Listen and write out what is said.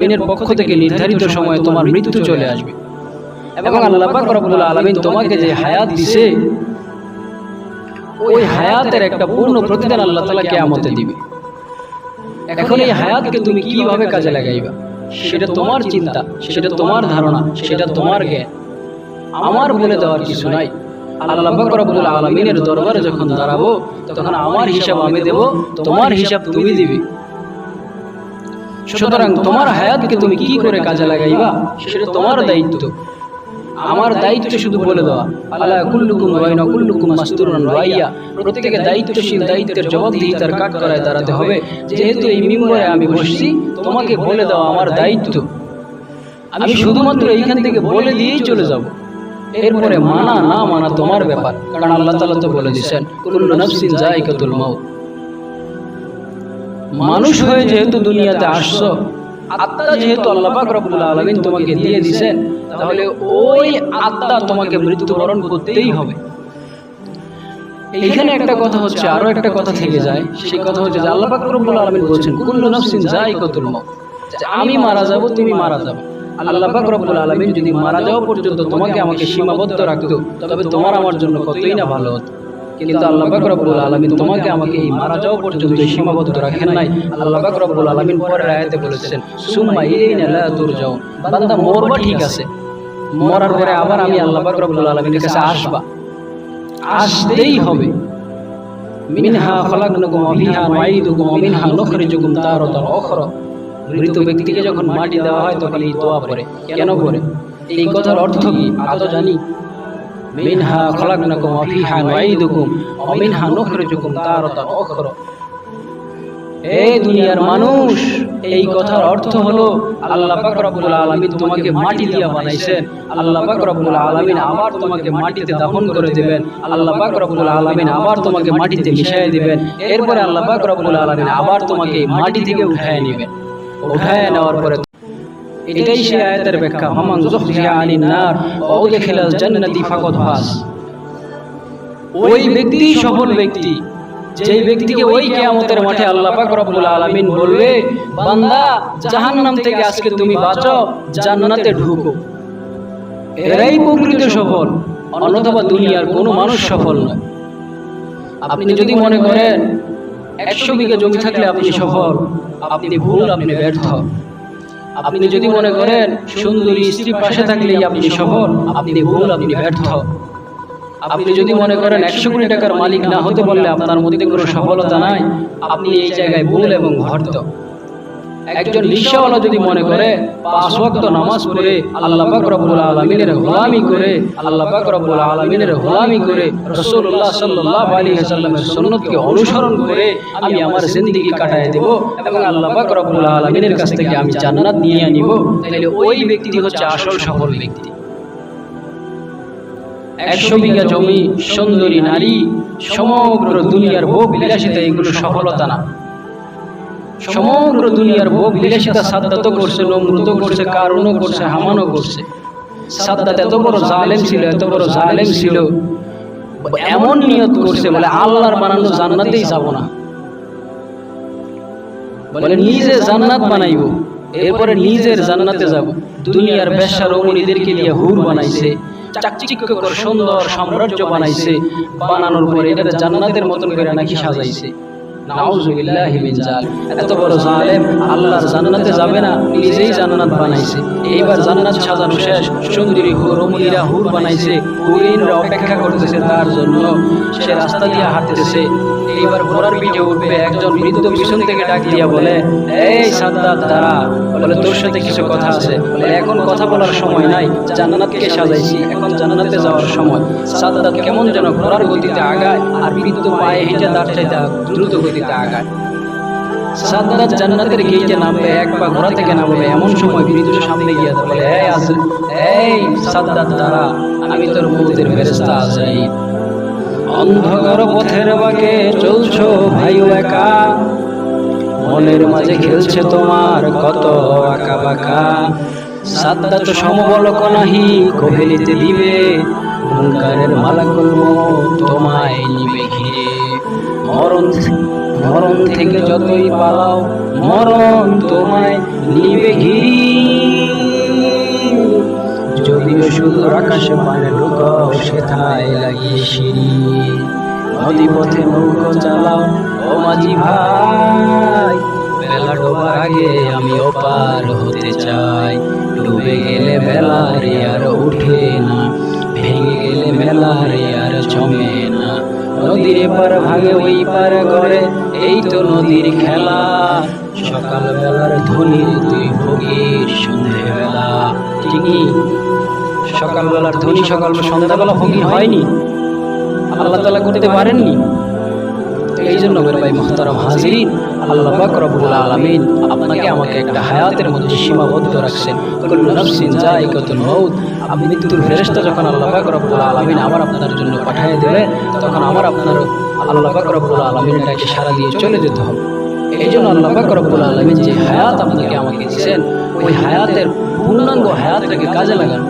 আলামিনের পক্ষ থেকে নির্ধারিত সময়ে তোমার মৃত্যু চলে আসবে। এবং আল্লাহ পাক রব্বুল আলামিন তোমাকে যে হায়াত দিছে, ওই হায়াতের একটা পূর্ণ প্রতিদান আল্লাহ তাআলা কিয়ামতে দিবে। এখন এই হায়াতকে তুমি কীভাবে কাজে লাগাইবা? সেটা তোমার চিন্তা, সেটা তোমার ধারণা, সেটা তোমার জ্ঞান। আমার বলে দেওয়ার কিছু নাই। আল্লাহ পাক রব্বুল আলামিনের দরবারে যখন দাঁড়াবো, তখন আমার হিসাব আমি দেব, তোমার হিসাব তুমি দিবে। সুতরাং তোমার হায়াতকে তুমি কি করে কাজে লাগাইবা? সেটা তোমার দায়িত্ব। আমার দায়িত্ব শুধু বলে দেওয়া। আল্লাহ কুল্লুকুম ওয়াইনা কুল্লুকুম মাস্তুরুন ওয়াইয়া প্রত্যেকে দায়িত্বশীল দায়িত্বের জবাবদিহিতার কাজ করায় দাঁড়াতে হবে। যেহেতু এই মিম্বরে আমি বসছি, তোমাকে বলে দেওয়া আমার দায়িত্ব। আমি শুধুমাত্র এইখান থেকে বলে দিয়েই চলে যাব। এরপরে মানা না মানা তোমার ব্যাপার। কারণ আল্লাহ তাআলা তো বলে দিয়েছেন, কুল্লু নাফসিন মাউত। মানুষ হয়ে যেহেতু দুনিয়াতে আসছো, আত্মা যেহেতু আল্লাহ পাক রব্বুল আলামিন তোমাকে দিয়ে দিবেন তাহলে ওই আত্মা তোমাকে মৃত্যুবরণ করতেই হবে। এইখানে একটা কথা হচ্ছে, আরও একটা কথা থেকে যায়, সেই কথা হচ্ছে যে আল্লাহ রব্বুল আলামিন বলেছেন, কুল্লু নাফসিন যাই যে আমি মারা যাব, তুমি মারা যাবে আল্লাহ রব্বুল আলামিন যদি মারা যাওয়া পর্যন্ত তোমাকে আমাকে সীমাবদ্ধ রাখতো, তবে তোমার আমার জন্য কতই না ভালো হতো। কিন্তু আল্লাহ পাক রব্বুল আলামিন তোমাকে আমাকে এই মারা যাওয়া পর্যন্ত সীমাবদ্ধ রাখেন নাই। আল্লাহ পাক রব্বুল আলামিন পরের আয়াতে বলেছেন, সুম্মা ইলাইনা লা তুরজাউন। বান্দা মরবা ঠিক আছে, মরার পরে আবার আমি আল্লাহ পাক রব্বুল আলামিনের কাছে আসবা। আসতেই হবে। মিনহা খলাকনাকুম ওয়া ফিহা নুঈদুকুম ওয়া মিনহা নুখরিজুকুম তারাতান উখরা। মৃত ব্যক্তিকে যখন মাটি দেওয়া হয়, তখন এই দোয়া পড়ে। কেন পড়ে? এই কথার অর্থ কি? আদৌ জানি? দুনিয়ার মানুষ, এই কথার অর্থ হলো আল্লাহ তোমাকে মাটি দিয়ে বানাইছেন। আল্লাহ পাক আলামিন আবার তোমাকে মাটিতে দাফন করে দিবেন। আল্লাহ পাক রব্বুল আলামিন আবার তোমাকে মাটিতে মিশিয়ে দিবেন। এরপরে আল্লাহ পাক আলামিন আবার তোমাকে মাটি থেকে উঠায় নেবেন। উঠায় নেওয়ার পরে এটাই সে আয়াতের ব্যাখ্যা। মামান যুখজিয়া আনিন নার ওয়া উদখিলাল জান্নাতি ফাকাদ ফাস। ওই ব্যক্তি সফল ব্যক্তি। যেই ব্যক্তিকে ওই কিয়ামতের মাঠে আল্লাহ পাক রব্বুল আলামিন বলবে, বান্দা, জাহান্নাম থেকে আজকে তুমি বাঁচো, জান্নাতে ঢুকো। এরাই প্রকৃত সফল, অন্যথবা দুনিয়ার কোনো মানুষ সফল নয়। আপনি যদি মনে করেন, একশো বিঘা জমি থাকলে আপনি সফল, আপনি ভুল, আপনি ব্যর্থ। আপনি যদি মনে করেন সুন্দরী স্ত্রী পাশে থাকলেই আপনি সফল, আপনি ভুল, আপনি ব্যর্থ। আপনি যদি মনে করেন একশো কোটি টাকার মালিক না হতে বললে আপনার মধ্যে কোনো সফলতা নাই, আপনি এই জায়গায় ভুল এবং ভর্ত। একজন রিক্সাওয়ালা যদি মনে করে পাঁচ ওয়াক্ত নামাজ পড়ে আল্লাহ পাক আলামিনের গোলামি করে, আল্লাহ পাক আলামিনের গোলামি করে, রাসূলুল্লাহ সাল্লাল্লাহু আলাইহি ওয়াসাল্লামের সুন্নতকে অনুসরণ করে আমি আমার জিন্দেগি কাটায় দেব এবং আল্লাহ পাক আলামিনের কাছ থেকে আমি জান্নাত নিয়ে আনিব তাহলে ওই ব্যক্তি হচ্ছে আসল সফল ব্যক্তি। একশো বিঘা জমি, সুন্দরী নারী, সমগ্র দুনিয়ার ভোগ বিলাসিতা এগুলো সফলতা না। সমগ্র দুনিয়ার ভোগ বিলাসিতা সাদ্দাত করছে নমরুত করছে কারণও করছে, হামানও করছে। সাদ্দাত এত বড় জালেম ছিল, এত বড় জালেম ছিল। এমন নিয়ত করছে বলে আল্লাহর বানানো জান্নাতেই যাব না। বলে নিজে জান্নাত বানাইব, এরপরে নিজের জান্নাতে যাব। দুনিয়ার বেশ্যা রমণীদেরকে নিয়ে হুর বানাইছে, চাকচিক্যকর, সুন্দর সাম্রাজ্য বানাইছে, বানানোর পরে এটা জান্নাতের মতন করে নাকি সাজাইছে। এত বড় জালেম আল্লাহর জান্নাতে যাবে না, নিজেই জান্নাত বানাইছে। এইবার জান্নাত সাজানো শেষ, সুন্দরী রমণীরা হুর বানাইছে অপেক্ষা করতেছে তার জন্য। সে রাস্তা দিয়ে হাঁটতেছে। এইবার ঘোড়ার পিঠে উঠবে একজন বৃদ্ধ পিছন থেকে ডাক দিয়া বলে, এই সাদ্দাত, দাঁড়া। বলে, তোর সাথে কিছু কথা আছে। এখন কথা বলার সময় নাই। জান্নাতকে সাজাইছি। এখন জান্নাতে যাওয়ার সময়। সাদ্দাত কেমন যেন ঘোড়ার গতিতে আগায় আর বৃদ্ধ পায়ে হেঁটে তার চাইতে দ্রুত গতিতে আগায়। সাদ্দাত জান্নাতের গেটে নামবে, এক পা ঘোড়া থেকে নামবে। এমন সময় বৃদ্ধ সামনে গিয়ে বলে, এই আজ এই সাদ্দাত, দাঁড়া। আমি তোর মৌতের ফেরেস্তা আজরাইল অন্ধকার পথের বাকে চলছো ভাইও একা। মনের মাঝে খেলছে তোমার কত আঁকা বাঁকা। সাদ্দা তো সমবলক নাহি কহেলিতে দিবে। হুঙ্কারের মালা কলম তোমায় নিবে ঘিরে। মরণ মরণ থেকে যতই পালাও, মরণ তোমায় নিবে ঘিরে। দূর আকাশে পানে ঢুকাও সেথায় লাগিয়ে সিঁড়ি। নদী পথে নৌকো চালাও, ও মাঝি ভাই। বেলা ডোবার আগে আমি ওপার হতে চাই। ডুবে গেলে বেলা রে আর উঠে না, ভেঙে গেলে মেলা রে আর জমে না। নদীর পার ভাগে ওই পার করে এই তো নদীর খেলা। সকাল বেলার ধনির দুই সকালবেলার ধনী সকাল সন্ধ্যাবেলা ভোগী হয়নি। আল্লাহ তালা করতে পারেননি। এই জন্য মেরে ভাই মোহতারাম হাজিরিন, আল্লাহ পাক রব্বুল আলামিন আপনাকে আমাকে একটা হায়াতের মধ্যে সীমাবদ্ধ রাখছেন। কুল্লু নাফসিন যায়িকাতুল মাউত। আপনি মৃত্যুর ফেরেশতা যখন আল্লাহ পাক রব্বুল আলামিন আমার আপনার জন্য পাঠিয়ে দেবে তখন আমার আপনার আল্লাহ পাক রব্বুল আলামিনটাকে সারা দিয়ে চলে যেতে হবে। এই জন্য আল্লাহ পাক রব্বুল আলামিন যে হায়াত আপনাকে আমাকে দিয়েছেন, ওই হায়াতের পূর্ণাঙ্গ হায়াতটাকে কাজে লাগান।